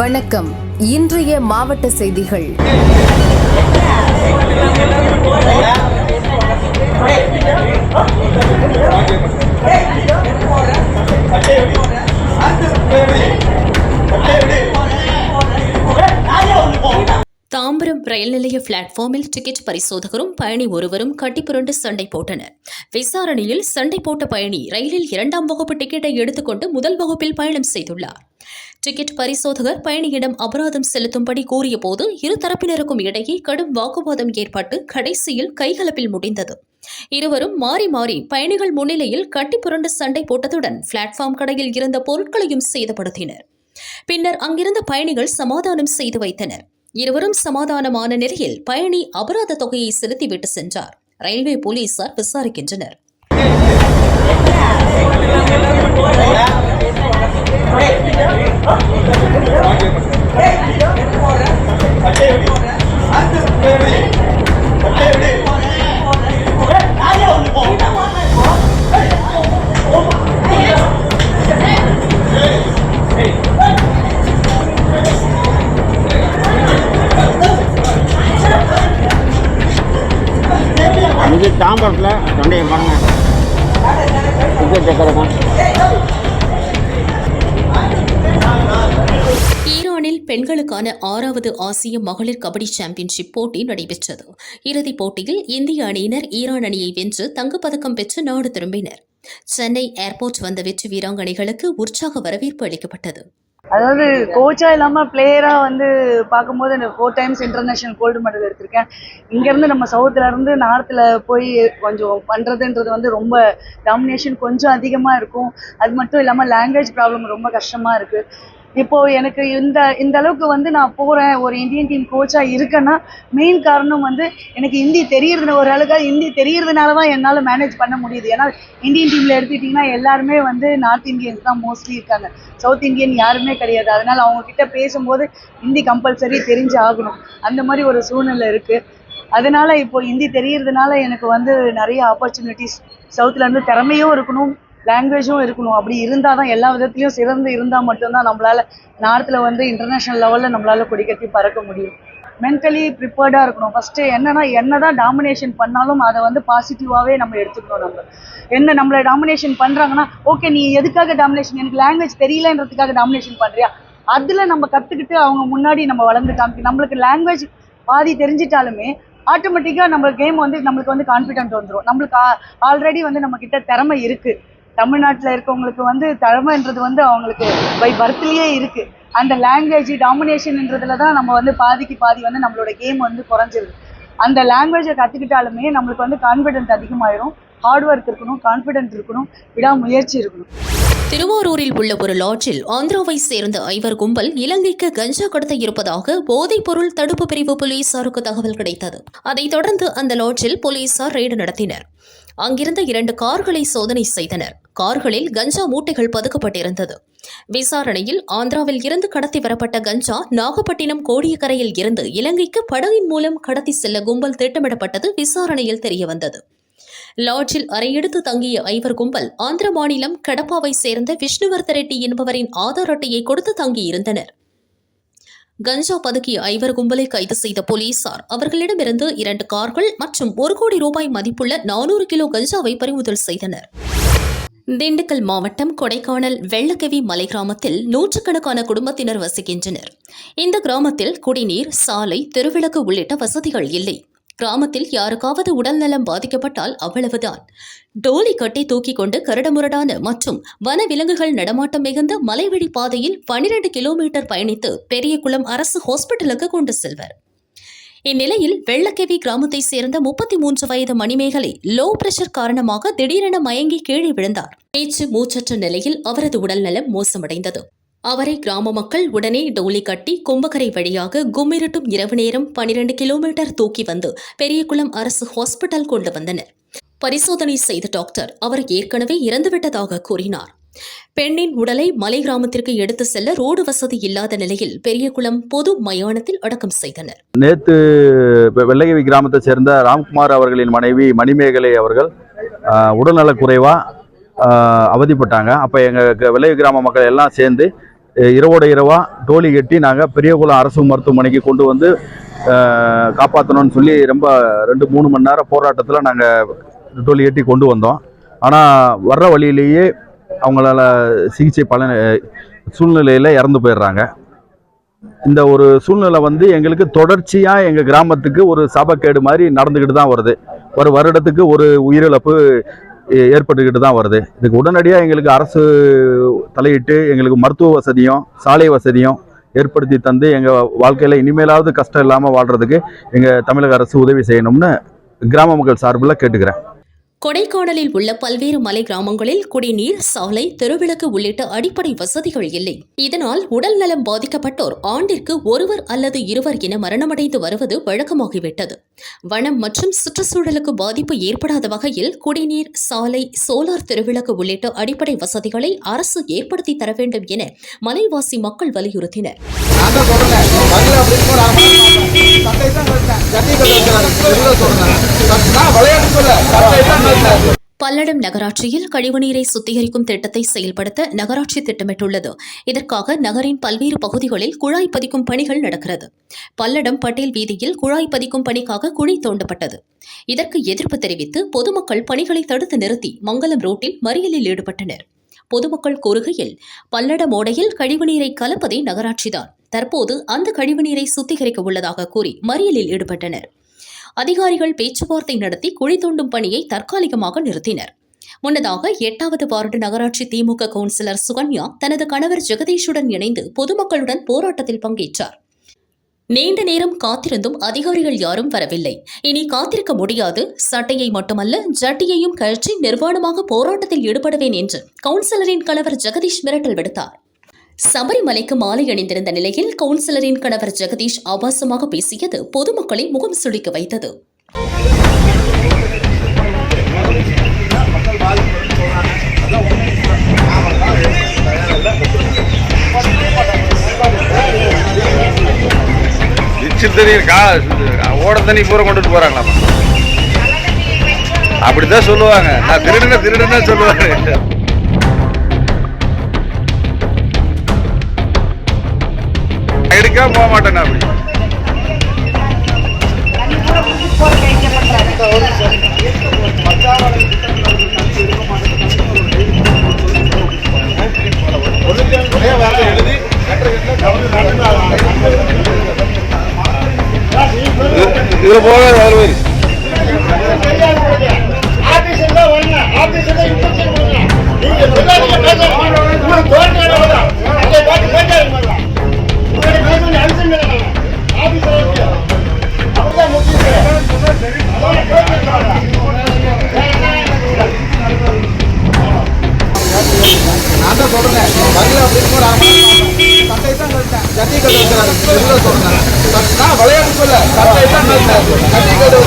வணக்கம். இன்றைய மாவட்ட செய்திகள். தாம்பரம் ரயில் நிலைய பிளாட்ஃபார்மில் டிக்கெட் பரிசோதகரும் பயணி ஒருவரும் கட்டிப்புரண்டு சண்டை போட்டனர். விசாரணையில் சண்டை போட்ட பயணி ரயிலில் இரண்டாம் வகுப்பு டிக்கெட்டை எடுத்துக்கொண்டு முதல் வகுப்பில் பயணம் செய்துள்ளார். டிக்கெட் பரிசோதகர் பயணியிடம் அபராதம் செலுத்தும்படி கூறியபோது இரு தரப்பினருக்கும் இடையே கடும் வாக்குவாதம் ஏற்பட்டு கடைசியில் கைகலப்பில் முடிந்தது. இருவரும் மாறி மாறி பயணிகள் முன்னிலையில் கட்டிப்புரண்டு சண்டை போட்டதுடன் பிளாட்ஃபார்ம் கடையில் இருந்த பொருட்களையும் சேதப்படுத்தினர். பின்னர் அங்கிருந்த பயணிகள் சமாதானம் செய்து வைத்தனர். இருவரும் சமாதானமான நிலையில் பயணி அபராத தொகையை செலுத்திவிட்டு சென்றார். ரயில்வே போலீசார் விசாரிக்கின்றனர். தாம்பரத்தில் தொண்டையை பாருங்க. டிக்கெட் டெக்கரேஷன் ஈரானில் பெண்களுக்கான ஆறாவது ஆசிய மகளிர் கபடி சாம்பியன்ஷிப் போட்டி நடைபெற்றது. இறுதிப் போட்டியில் இந்திய அணியினர் ஈரான் அணியை வென்று தங்கப்பதக்கம் பெற்று நாடு திரும்பினர். சென்னை ஏர்போர்ட் வந்த வெற்றி வீராங்கனைகளுக்கு உற்சாக வரவேற்பு அளிக்கப்பட்டது. அதாவது கோச்சா இல்லாம பிளேயரா வந்து பார்க்கும்போது எனக்கு four times international gold medal எடுத்திருக்கேன். இங்க இருந்து நம்ம சவுத்துல இருந்து நார்த்ல போய் கொஞ்சம் பண்றதுன்றது வந்து ரொம்ப டாமினேஷன் கொஞ்சம் அதிகமா இருக்கும். அது மட்டும் இல்லாம லாங்குவேஜ் ப்ராப்ளம் ரொம்ப கஷ்டமா இருக்கு. இப்போ எனக்கு இந்த இந்த அளவுக்கு வந்து நான் போறேன் ஒரு இந்தியன் டீம் கோச்சா இருக்கேன்னா மெயின் காரணம் வந்து எனக்கு ஹிந்தி தெரியறதுன ஒரு அளவுக்கு ஹிந்தி தெரியறதுனால தான் என்னால் மேனேஜ் பண்ண முடியுது. ஏன்னா இந்தியன் டீம்ல எடுத்துக்கிட்டிங்கன்னா எல்லாருமே வந்து நார்த் இந்தியன்ஸ் தான் மோஸ்ட்லி இருக்காங்க. சவுத் இந்தியன் யாருமே கிடையாது. அதனால அவங்க கிட்ட பேசும்போது ஹிந்தி கம்பல்சரி தெரிஞ்சு ஆகணும். அந்த மாதிரி ஒரு சூழ்நிலை இருக்கு. அதனால இப்போ ஹிந்தி தெரியறதுனால எனக்கு வந்து நிறைய ஆப்பர்ச்சுனிட்டிஸ் சவுத்துல இருந்து திறமையும் இருக்கணும். லாங்குவேஜும் இருக்கணும். அப்படி இருந்தால் தான் எல்லா விதத்துலையும் சிறந்து இருந்தால் மட்டும்தான் நம்மளால் நார்த்தில் வந்து இன்டர்நேஷனல் லெவலில் நம்மளால் கொடி கட்டி பறக்க முடியும். மென்டலி ப்ரிப்பேர்டாக இருக்கணும். ஃபஸ்ட்டு என்னன்னா என்ன தான் டாமினேஷன் பண்ணாலும் அதை வந்து பாசிட்டிவாகவே நம்ம எடுத்துக்கணும் நம்ம. என்ன நம்மளை டாமினேஷன் பண்ணுறாங்கன்னா ஓகே நீ எதுக்காக டாமினேஷன் எனக்கு லாங்குவேஜ் தெரியலன்றதுக்காக டாமினேஷன் பண்ணுறியா அதில் நம்ம கற்றுக்கிட்டு அவங்க முன்னாடி நம்ம வளர்ந்து காமிக்கணும் நம்மளுக்கு லாங்குவேஜ் பாதி தெரிஞ்சிட்டாலுமே ஆட்டோமேட்டிக்காக நம்ம கேம் வந்து நம்மளுக்கு வந்து கான்ஃபிடென்ட் வந்துடும் நம்மளுக்கு ஆல்ரெடி வந்து நம்மக்கிட்ட திறமை இருக்குது தமிழ்நாட்டில் இருக்கவங்களுக்கு வந்து தலைமைன்றது வந்து அவங்களுக்கு பை பர்த்லேயே இருக்குது அந்த லாங்குவேஜ் டாமினேஷன்ன்றதுல தான் நம்ம வந்து பாதிக்கு பாதி வந்து நம்மளோட கேம் வந்து குறைஞ்சிருது. அந்த லாங்குவேஜை கற்றுக்கிட்டாலுமே நம்மளுக்கு வந்து கான்ஃபிடென்ட் அதிகமாயிரும். ஹார்ட் ஒர்க் இருக்கணும் கான்ஃபிடென்ட் இருக்கணும் விடாமுயற்சி இருக்கணும். திருவாரூரில் உள்ள ஒரு லாட்ஜில் ஆந்திராவை சேர்ந்த ஐவர் கும்பல் இலங்கைக்கு கஞ்சா கடத்த இருப்பதாக போதைப் பொருள் தடுப்பு பிரிவு போலீசாருக்கு தகவல் கிடைத்தது. அதைத் தொடர்ந்து அந்த லாட்ஜில் போலீசார் ரெய்டு நடத்தினர். அங்கிருந்த இரண்டு கார்களை சோதனை செய்தனர். கார்களில் கஞ்சா மூட்டைகள் பதுக்கப்பட்டிருந்தது. விசாரணையில் ஆந்திராவில் இருந்து கடத்தி வரப்பட்ட கஞ்சா நாகப்பட்டினம் கோடியக்கரையில் இருந்து இலங்கைக்கு படகின் மூலம் கடத்தி செல்ல கும்பல் திட்டமிடப்பட்டது விசாரணையில் தெரியவந்தது. லாட்ஜில் அறையெடுத்து தங்கிய ஐவர் கும்பல் ஆந்திர மாநிலம் கடப்பாவை சேர்ந்த விஷ்ணுவர்த ரெட்டி என்பவரின் ஆதார் அட்டையை கொடுத்து தங்கியிருந்தனர். கஞ்சா பதுக்கிய ஐவர் கும்பலை கைது செய்த போலீசார் அவர்களிடமிருந்து இரண்டு கார்கள் மற்றும் ஒரு கோடி ரூபாய் மதிப்புள்ள நானூறு கிலோ கஞ்சாவை பறிமுதல் செய்தனர். திண்டுக்கல் மாவட்டம் கொடைக்கானல் வெள்ளக்கவி மலை கிராமத்தில் நூற்றுக்கணக்கான குடும்பத்தினர் வசிக்கின்றனர். இந்த கிராமத்தில் குடிநீர் சாலை தெருவிளக்கு உள்ளிட்ட வசதிகள் இல்லை. கிராமத்தில் யாருக்காவது உடல்நலம் பாதிக்கப்பட்டால் அவ்வளவுதான். டோலி கட்டி தூக்கி கொண்டு கரடுமுரடான மற்றும் வன விலங்குகள் நடமாட்டம் மிகுந்த மலைவழி பாதையில் பனிரெண்டு கிலோமீட்டர் பயணித்து பெரியகுளம் அரசு ஹாஸ்பிட்டலுக்கு கொண்டு செல்வர். இந்நிலையில் வெள்ளக்கேவி கிராமத்தைச் சேர்ந்த முப்பத்தி மூன்று வயது மணிமேகலை லோ பிரஷர் காரணமாக திடீரென மயங்கி கீழே விழுந்தார். பேச்சு மூச்சற்ற நிலையில் அவரது உடல்நலம் மோசமடைந்தது. அவரை கிராம மக்கள் உடனே டோலி கட்டி கும்பகரை வழியாக கும்மிருட்டும் இரவு நேரம் பனிரெண்டு கிலோமீட்டர் தூக்கி வந்து பெரியகுளம் அரசு ஹாஸ்பிட்டல் கொண்டு வந்தனர். பரிசோதனை செய்த டாக்டர் அவர் ஏற்கனவே இறந்துவிட்டதாக கூறினார். பெண்ணின் உடலை மலை கிராமத்திற்கு எடுத்து செல்ல ரோடு வசதி இல்லாத நிலையில் பெரியகுளம் பொது மயானத்தில் அடக்கம் செய்தனர். நேற்று வெள்ளையவி கிராமத்தை சேர்ந்த ராம்குமார் அவர்களின் மனைவி மணிமேகலை அவர்கள் ஆஹ், உடல்நலக் குறைவாக அவதிப்பட்டாங்க. அப்போ எங்கள் வெள்ளையவி கிராம மக்கள் எல்லாம் சேர்ந்து இரவோட இரவா டோலி கட்டி நாங்கள் பெரியகுளம் அரசு மருத்துவமனைக்கு கொண்டு வந்து காப்பாற்றணும்னு சொல்லி ரொம்ப ரெண்டு மூணு மணி நேரம் போராட்டத்தில் நாங்கள் டோலி கட்டி கொண்டு வந்தோம். ஆனால் வர்ற வழியிலேயே அவங்களால சிகிச்சை பலன் சூழ்நிலையில் இறந்து போயிடுறாங்க. இந்த ஒரு சூழ்நிலை வந்து எங்களுக்கு தொடர்ச்சியாக எங்கள் கிராமத்துக்கு ஒரு சாபக்கேடு மாதிரி நடந்துக்கிட்டு தான் வருது. ஒரு வருடத்துக்கு ஒரு உயிரிழப்பு ஏ- ஏற்பட்டுக்கிட்டு தான் வருது. இதுக்கு உடனடியாக எங்களுக்கு அரசு தலையிட்டு எங்களுக்கு மருத்துவ வசதியும் சாலை வசதியும் ஏற்படுத்தி தந்து எங்கள் வாழ்க்கையில் இனிமேலாவது கஷ்டம் இல்லாமல் வாழ்கிறதுக்கு எங்கள் தமிழக அரசு உதவி செய்யணும்னு கிராம மக்கள் சார்பில் கேட்டுக்கிறேன். கொடைக்கானலில் உள்ள பல்வேறு மலை கிராமங்களில் குடிநீர் சாலை தெருவிளக்கு உள்ளிட்ட அடிப்படை வசதிகள் இல்லை. இதனால் உடல் நலம் பாதிக்கப்பட்டோர் ஆண்டிற்கு ஒருவர் அல்லது இருவர் என மரணமடைந்து வருவது வழக்கமாகிவிட்டது. வனம் மற்றும் சுற்றுச்சூழலுக்கு பாதிப்பு ஏற்படாத வகையில் குடிநீர் சாலை சோலார் தெருவிளக்கு உள்ளிட்ட அடிப்படை வசதிகளை அரசு ஏற்படுத்தி தர வேண்டும் என மலைவாசி மக்கள் வலியுறுத்தினர். சொல்றேன் பல்லடம் நகராட்சியில் கழிவுநீரை சுத்திகரிக்கும் திட்டத்தை செயல்படுத்த நகராட்சி திட்டமிட்டுள்ளது. இதற்காக நகரின் பல்வேறு பகுதிகளில் குழாய் பதிக்கும் பணிகள் நடக்கிறது. பல்லடம் பட்டேல் வீதியில் குழாய் பதிக்கும் பணிக்காக குழி தோண்டப்பட்டது. இதற்கு எதிர்ப்பு தெரிவித்து பொதுமக்கள் பணிகளை தடுத்து நிறுத்தி மங்கலம் ரோட்டில் மறியலில் ஈடுபட்டனர். பொதுமக்கள் கூறுகையில் பல்லடம் ஓடையில் கழிவுநீரை கலப்பதே நகராட்சிதான். தற்போது அந்த கழிவுநீரை சுத்திகரிக்க உள்ளதாக கூறி மறியலில் ஈடுபட்டனர். அதிகாரிகள் பேச்சுவார்த்தை நடத்தி குழி தோண்டும் பணியை தற்காலிகமாக நிறுத்தினர். முன்னதாக எட்டாவது வார்டு நகராட்சி திமுக கவுன்சிலர் சுகன்யா தனது கணவர் ஜெகதீஷுடன் இணைந்து பொதுமக்களுடன் போராட்டத்தில் பங்கேற்றார். நீண்ட நேரம் காத்திருந்தும் அதிகாரிகள் யாரும் வரவில்லை. இனி காத்திருக்க முடியாது. சட்டையை மட்டுமல்ல ஜட்டியையும் கழற்றி நிர்வாணமாக போராட்டத்தில் ஈடுபடுவேன் என்று கவுன்சிலரின் கணவர் ஜெகதீஷ் மிரட்டல் விடுத்தார். சபரிமலைக்கு மாலை அணிந்திருந்த நிலையில் கவுன்சிலரின் கணவர் ஜெகதீஷ் ஆபாசமாக பேசியது பொதுமக்களை முகம் சுளிக்க வைத்தது. எச்சில் கா ஓட தண்ணி பூரா கொண்டுட்டு போறாங்களாமா. அப்படிதான் சொல்லுவாங்க. நான் திருடுன திருடுன்னு சொல்லுவாங்க எடுக்காம போக மாட்டேன் அப்படி. இதுல ಆಗಲೇ ಬಿಟ್ಟು ಹದಿನೈದು ಸಣ್ಣ ಜತಿ ಕಲಿಸ್ತಾರೆ ಎಲ್ಲ ಸೊಲ್ತಾರೆ ನಾ விளையாட்டு சொல்ல ಹದಿನೈದು ಸಣ್ಣ ಜತಿ ಕಲಿಸ್ತಾರೆ